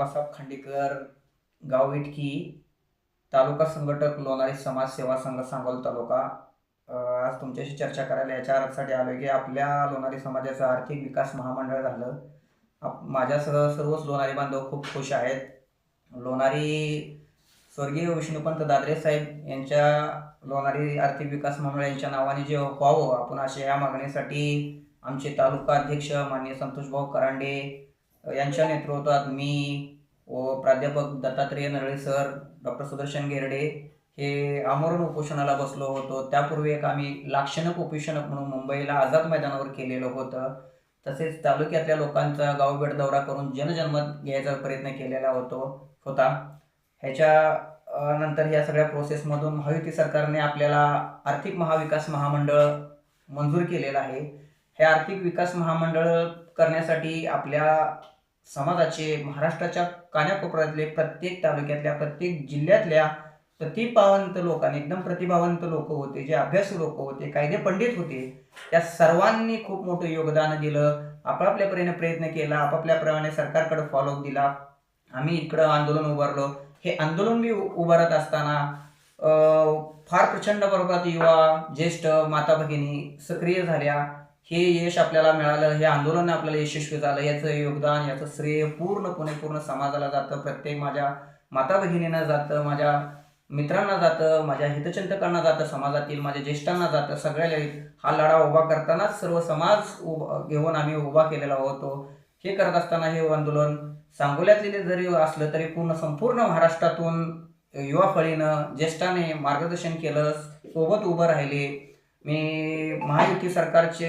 कसाब खांडेकर गाव इटकी तालुका संघटक लोणारी समाज सेवा संघ सांगोल तालुका. आज तुमच्याशी चर्चा करायला याच्या अर्थासाठी आलो की आपल्या लोणारी समाजाचं आर्थिक विकास महामंडळ झालं. आप माझ्यासह सर्वच लोणारी बांधव खूप खुश आहेत. लोणारी स्वर्गीय विष्णुपंत दादरे साहेब यांच्या लोणारी आर्थिक विकास महामंडळ यांच्या नावाने जे व्हावं आपण अशा या मागणीसाठी आमचे तालुका अध्यक्ष माननीय संतोषभाऊ करांडे यांच्या नेतृत्वात मी व प्राध्यापक दत्तात्रेय नरळे सर डॉक्टर सुदर्शन गेरडे हे आमरण उपोषणाला बसलो होतो. त्यापूर्वी एक आम्ही लाक्षणिक उपोषणक म्हणून मुंबईला आझाद मैदानावर केलेलं होतं. तसेच तालुक्यातल्या लोकांचा गावभेट दौरा करून जनजन्मत घ्यायचा प्रयत्न केलेला होतो होता. ह्याच्या नंतर या सगळ्या प्रोसेसमधून महायुती सरकारने आपल्याला आर्थिक महाविकास महामंडळ मंजूर केलेलं आहे. हे आर्थिक विकास महामंडळ करण्यासाठी आपल्या समाजाचे महाराष्ट्राच्या कानाकोपऱ्यातले प्रत्येक तालुक्यातल्या प्रत्येक जिल्ह्यातल्या प्रतिभावंत लोकांनी एकदम प्रतिभावंत लोक होते जे अभ्यासू लोक होते कायदे पंडित होते त्या सर्वांनी खूप मोठं योगदान दिलं आपापल्या परीने प्रयत्न केला आपापल्याप्रमाणे सरकारकडे फॉलोअप दिला. आम्ही इकडं आंदोलन उभारलो. हे आंदोलन मी उ- उभारत असताना फार प्रचंड प्रमाणात युवा ज्येष्ठ माता भगिनी सक्रिय झाल्या. हे यश आपल्याला मिळालं हे आंदोलन आपल्याला यशस्वी झालं याचं योगदान याचं श्रेय पूर्णपणे पूर्ण समाजाला जातं प्रत्येक माझ्या माता भगिनींना जातं माझ्या मित्रांना जातं माझ्या हितचिंतकांना जातं समाजातील माझ्या ज्येष्ठांना जातं सगळ्याला हा लढा उभा करतानाच सर्व समाज उभा घेऊन आम्ही उभा केलेला होतो. हे करत असताना हे आंदोलन सांगोल्यातले जरी असलं तरी पूर्ण संपूर्ण महाराष्ट्रातून युवा फळीनं ज्येष्ठाने मार्गदर्शन केलं सोबत उभं राहिले. मी महायुती सरकारचे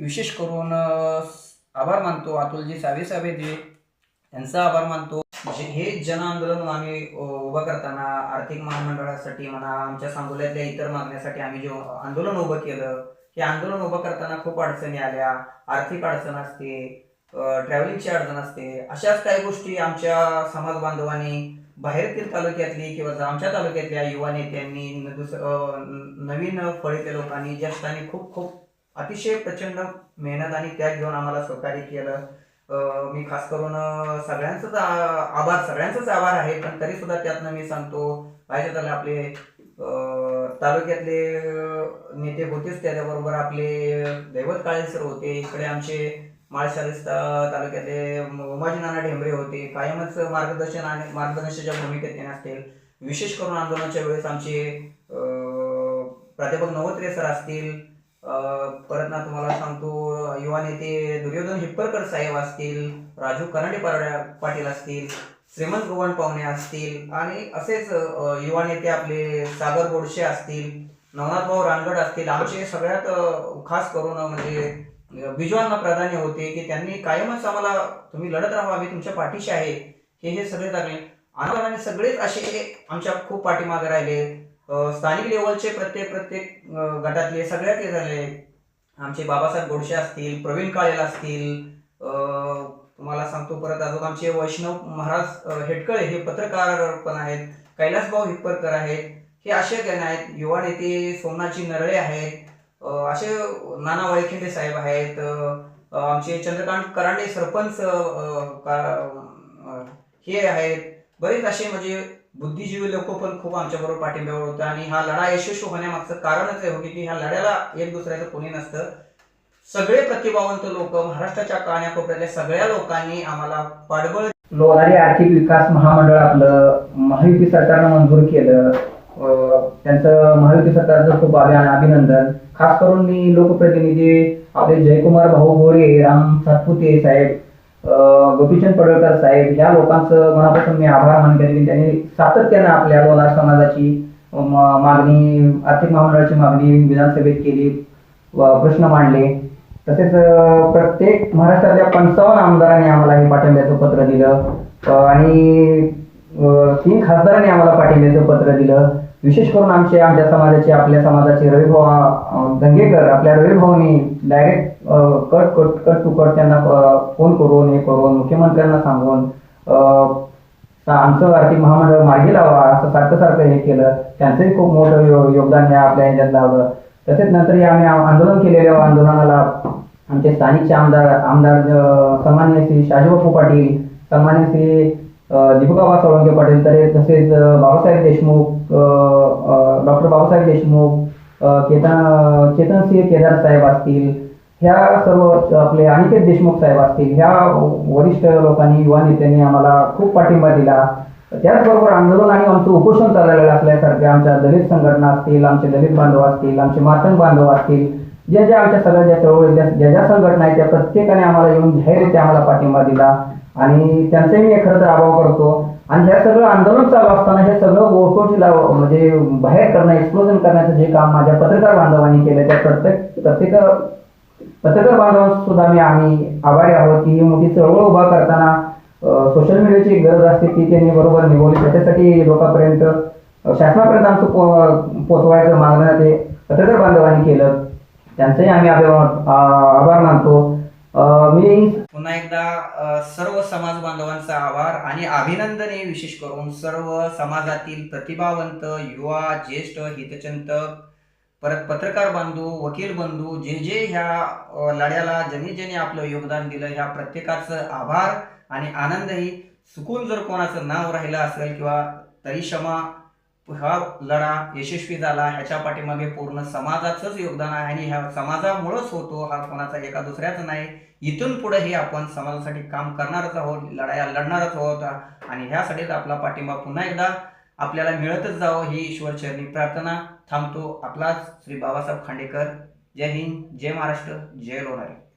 विशेष करून आभार मानतो अतुलजी सावे साहेबजी यांचा आभार मानतो. म्हणजे हे जन आंदोलन आम्ही उभं करताना आर्थिक महामंडळासाठी म्हणा आमच्या सांगोल्यातल्या इतर मागण्यासाठी आम्ही जे आंदोलन उभं केलं हे आंदोलन उभं करताना खूप अडचणी आल्या. आर्थिक अडचण असते ट्रॅव्हलिंगची अडचण असते. अशाच काही गोष्टी आमच्या समाज बांधवांनी बाहेरतील तालुक्यातली किंवा आमच्या तालुक्यातल्या युवा नेत्यांनी नवीन फळीतल्या लोकांनी ज्येष्ठांनी खूप खूप अतिशय प्रचंड मेहनत आणि त्याग घेऊन आम्हाला सहकार्य केलं. मी खास करून सगळ्यांचाच आ- आभार सगळ्यांचंच आभार आहे पण तरी सुद्धा त्यातनं मी सांगतो पाहिजे तर आपले तालुक्यातले नेते होतेच त्याच्याबरोबर आपले दैवत काळे सर होते इकडे आमचे माळशालीस तालुक्यातले उमाजी नाना ढेंबरे होते. कायमच मार्गदर्शन आणि मार्गदर्शनाच्या भूमिकेत ते असतील. विशेष करून आंदोलनाच्या वेळेस आमचे प्राध्यापक नवत्रे सर असतील. परत ना तुम्हाला सांगतो युवा नेते दुर्योधन हिप्परकर साहेब असतील. राजू करांडे पाटील असतील. श्रीमंत गोवन पाहुणे असतील. आणि असेच युवा नेते आपले सागर गोडशे असतील. नवनाथ भाऊ रानगड असतील. आमचे सगळ्यात खास करून म्हणजे बिजवांना प्राधान्य होते की त्यांनी कायमच आम्हाला तुम्ही लढत राहा आम्ही तुमच्या पाठीशी आहे. हे हे सगळे लागले आंदोलनाने सगळेच असे आमच्या खूप पाठीमागे राहिले. स्थानिक लेवलचे प्रत्येक प्रत्येक गटातले सगळ्यात हे झाले. आमचे बाबासाहेब गोडशे असतील प्रवीण काळेल असतील तुम्हाला सांगतो परत अजून आमचे वैष्णव महाराज हेटकळे हे पत्रकार पण आहेत कैलासभाऊ हिप्परकर आहेत हे असे गण आहेत. युवा नेते सोमनाथजी नरळे आहेत. असे नाना वळखिंडे साहेब आहेत आमचे चंद्रकांत करांडे सरपंच हे आहेत. बरेच असे म्हणजे बुद्धिजीवी लोक पण खूप आमच्याबरोबर पाठिंब्यावर होतं आणि हा लढा यशस्वी होण्यामागचं कारणच आहे होते की ह्या लढ्याला एक दुसऱ्याचं कोणी नसतं. सगळे प्रतिभावंत लोक महाराष्ट्राच्या कानाकोपऱ्यातल्या सगळ्या लोकांनी आम्हाला पाठबळ लोणारी आर्थिक विकास महामंडळ आपलं महायुती सरकारनं मंजूर केलं. अं, त्यांचं महायुती सरकारचं खूप अभिनंदन. खास करून मी लोकप्रतिनिधी आपले जयकुमार भाऊ गोरे राम सातपुते साहेब गोपीचंद पडळकर साहेब या लोकांचं मनापासून मी आभार मानतो की त्यांनी सातत्यानं आपल्या लोणार समाजाची मागणी आर्थिक महामंडळाची मागणी विधानसभेत केली प्रश्न मांडले. तसेच प्रत्येक महाराष्ट्रातल्या पंचावन्न आमदारांनी आम्हाला हे पाठिंब्याचं पत्र दिलं. आणि तीन खासदारांनी आम्हाला पाठिंब्याचं पत्र दिलं. विशेष करून आमचे आमच्या समाजाचे आपल्या समाजाचे रविभाऊ दंगेकर आपल्या रविभाऊनी direct cut cut cut to cut त्यांना फोन करून हे करून मुख्यमंत्र्यांना सांगून अं, आमचं आर्थिक महामंडळ मार्गी लावा असं सारखं सारखं हे केलं. त्यांचंही खूप मोठं यो- योगदान हे आपल्या ह्याच्यात लावलं. तसेच नंतर आम्ही आंदोलन केलेल्या आंदोलनाला आमचे स्थानिकचे आमदार आमदार अं, सन्माननीय श्री शाजीबापू पाटील सन्माननीय श्री दीपकाबा सोळंके पाटील तर तसेच बाबासाहेब देशमुख डॉक्टर बाबासाहेब देशमुख अ, केतन सिंह केदार साहेब असतील ह्या सर्व आपले अनिकेत देशमुख साहेब असतील ह्या वरिष्ठ लोकांनी युवा नेत्यांनी आम्हाला खूप पाठिंबा दिला. त्याचबरोबर आंदोलन आणि आमचं उपोषण चाललेलं असल्यासारख्या आमच्या दलित संघटना असतील आमचे दलित बांधव असतील आमचे मातंग बांधव असतील ज्या ज्या आमच्या सगळ्या ज्या चळवळी ज्या ज्या ज्या संघटना आहेत त्या प्रत्येकाने आम्हाला येऊन जाहीररित्या आम्हाला पाठिंबा दिला. आणि त्यांचाही मी खरं तर अभाव करतो. आणि ह्या सगळं आंदोलन चालू असताना हे सगळं ओळखोटीला म्हणजे बाहेर करणं एक्सप्लोजन करण्याचं जे काम माझ्या पत्रकार बांधवांनी केलं त्या प्रत्येक प्रत्येक पत्रकार बांधव सुद्धा मी आम्ही आभारी आहोत की ही मोठी चळवळ उभा करताना सोशल मीडियाची गरज असते ती त्यांनी बरोबर निभवली. त्याच्यासाठी लोकांपर्यंत शासनापर्यंत आमचं पो पोचवायचं मागणं ते पत्रकार बांधवांनी केलं. त्यांचाही आम्ही आभार आभार मानतो. मी पुन्हा एकदा सर्व समाज बांधवांचा आभार आणि अभिनंदने विशेष करून सर्व समाजातील प्रतिभावंत युवा ज्येष्ठ हितचिंतक परत पत्रकार बंधू वकील बंधू जे जे ह्या लढ्याला ज्यांनी ज्यांनी आपलं योगदान दिलं ह्या प्रत्येकाचं आभार आणि आनंदही. चुकून जर कोणाचं नाव राहिलं असेल किंवा तरी क्षमा हा लढा यशस्वी झाला. ह्याच्या पाठीमागे पूर्ण समाजाचंच योगदान आहे आणि ह्या समाजामुळंच होतो हा कोणाचा एका दुसऱ्याचा नाही. इथून पुढेही आपण समाजासाठी काम करणारच आहोत लढाया लढणारच आहोत आणि ह्यासाठीच आपला पाठिंबा पुन्हा एकदा आपल्याला मिळतच जावं ही ईश्वरचरणी प्रार्थना. थांबतो आपलाच श्री बाबासाहेब खांडेकर. जय हिंद जय महाराष्ट्र जय लोणारी.